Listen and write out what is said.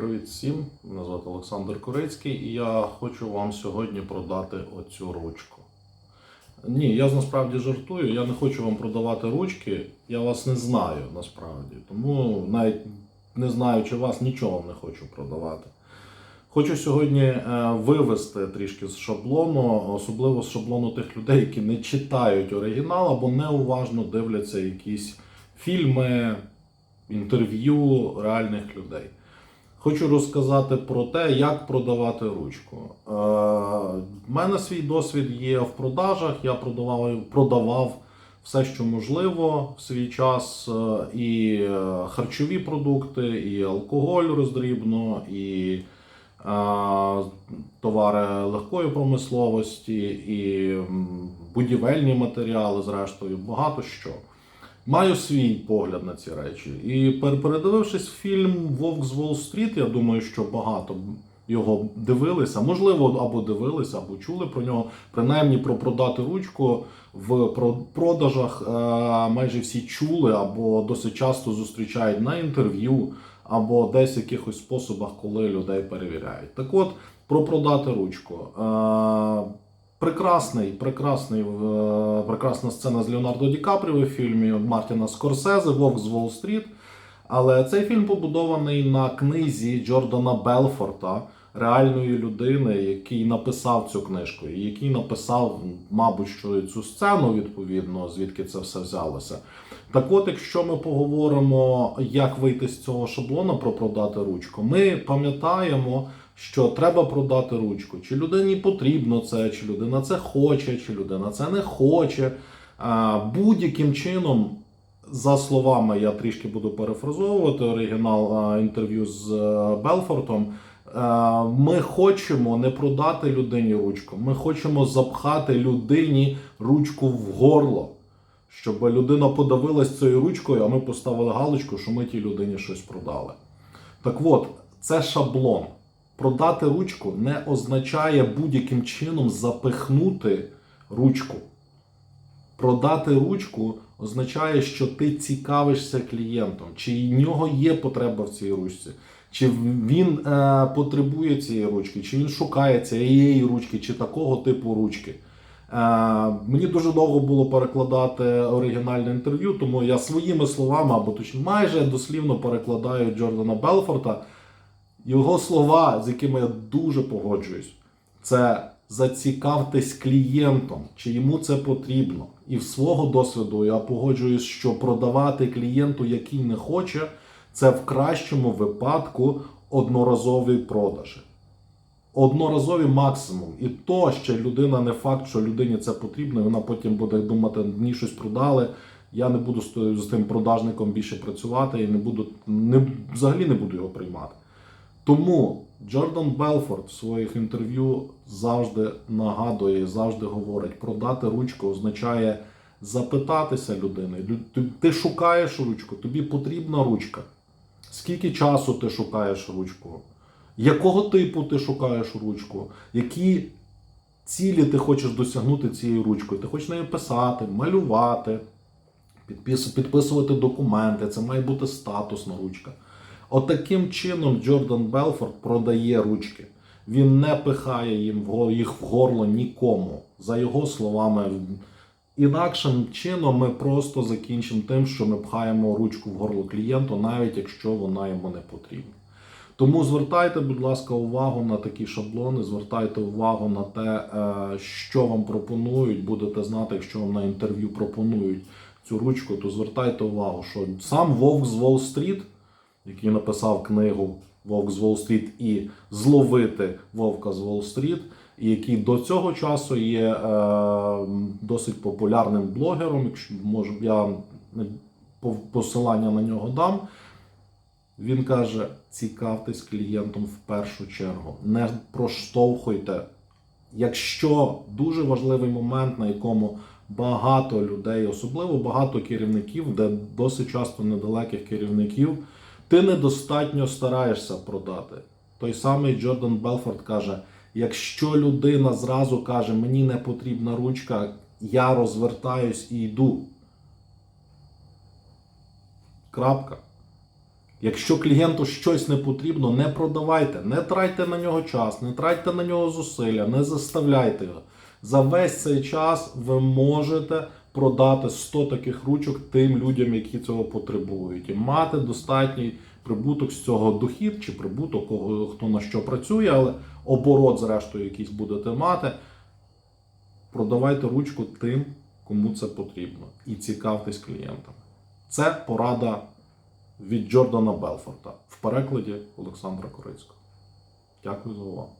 Привіт всім! Мене звати Олександр Корицький і я хочу вам сьогодні продати оцю ручку. Ні, я насправді жартую, я не хочу вам продавати ручки, я вас не знаю насправді. Тому навіть не знаючи вас, нічого не хочу продавати. Хочу сьогодні е, вивести трішки з шаблону, особливо з шаблону тих людей, які не читають оригінал або неуважно дивляться якісь фільми, інтерв'ю реальних людей. Хочу розказати про те, як продавати ручку. Е, в мене свій досвід є в продажах. Я продавав, продавав все, що можливо в свій час, е, і е, харчові продукти, і алкоголь роздрібно, і е, товари легкої промисловості, і будівельні матеріали, зрештою, багато що. Маю свій погляд на ці речі. І передивившись фільм Вовк з Уолл-стріт, я думаю, що багато його дивилися, можливо, або дивилися, або чули про нього. Принаймні про продати ручку в про- продажах е, майже всі чули, або досить часто зустрічають на інтерв'ю, або десь в якихось способах, коли людей перевіряють. Так от, про продати ручку. Прекрасний, прекрасний, е, прекрасна сцена з Леонардо Ді Капріо в фільмі Мартіна Скорсезе Вовк з Уолл-стріт. Але цей фільм побудований на книзі Джордана Белфорта, реальної людини, який написав цю книжку, і який написав, мабуть, що цю сцену, відповідно, звідки це все взялося. Так от, якщо ми поговоримо, як вийти з цього шаблона про продати ручку, ми пам'ятаємо, що треба продати ручку. Чи людині потрібно це, чи людина це хоче, чи людина це не хоче. Будь-яким чином, за словами, я трішки буду перефразовувати оригінал інтерв'ю з е, Белфортом. е, Ми хочемо не продати людині ручку, ми хочемо запхати людині ручку в горло, щоб людина подавилась цією ручкою, а ми поставили галочку, що ми тій людині щось продали. Так от, це шаблон. Продати ручку не означає будь-яким чином запихнути ручку. Продати ручку означає, що ти цікавишся клієнтом, чи в нього є потреба в цій ручці, чи він е, потребує цієї ручки, чи він шукає цієї ручки, чи такого типу ручки. Е, мені дуже довго було перекладати оригінальне інтерв'ю, тому я своїми словами, або точніше майже дослівно перекладаю Джордана Белфорта. Його слова, з якими я дуже погоджуюсь, це зацікавтесь клієнтом, чи йому це потрібно. І в свого досвіду я погоджуюсь, що продавати клієнту, який не хоче, це в кращому випадку одноразові продажі. Одноразові максимум. І то ще людина не факт, що людині це потрібно, і вона потім буде думати, мені щось продали. Я не буду з тим продажником більше працювати і не буду не, взагалі не буду його приймати. Тому Джордан Белфорд в своїх інтерв'ю завжди нагадує завжди говорить: продати ручку означає запитатися людини. Ти шукаєш ручку, тобі потрібна ручка. Скільки часу ти шукаєш ручку? Якого типу ти шукаєш ручку? Які цілі ти хочеш досягнути цією ручкою? Ти хочеш нею писати, малювати, підписувати документи. Це має бути статусна ручка. Отаким чином Джордан Белфорд продає ручки. Він не пихає їм їх в горло нікому. За його словами, інакшим чином ми просто закінчимо тим, що ми пхаємо ручку в горло клієнту, навіть якщо вона йому не потрібна. Тому звертайте, будь ласка, увагу на такі шаблони, звертайте увагу на те, е, що вам пропонують. Будете знати, якщо вам на інтерв'ю пропонують цю ручку, то звертайте увагу, що сам Вовк з Уолл-стріт, який написав книгу Вовк з Уолл-стріт і зловити Вовка з Уолл-стріт, і який до цього часу є е, досить популярним блогером. Якщо може я посилання на нього дам. Він каже: цікавтесь клієнтом в першу чергу, не проштовхуйте. Якщо дуже важливий момент, на якому багато людей, особливо багато керівників, де досить часто недалеких керівників, ти недостатньо стараєшся продати. Той самий Джордан Белфорд каже: якщо людина зразу каже, мені не потрібна ручка, я розвертаюсь і йду. Крапка. Якщо клієнту щось не потрібно, не продавайте, не тратьте на нього час, не тратьте на нього зусилля, не заставляйте його. За весь цей час ви можете продати 100 таких ручок тим людям, які цього потребують, і мати достатній прибуток з цього дохід чи прибуток, кого- хто на що працює, але оборот, зрештою, якийсь будете мати. Продавайте ручку тим, кому це потрібно, і цікавтесь клієнтами. Це порада від Джордана Белфорта в перекладі Олександра Корицького. Дякую за увагу.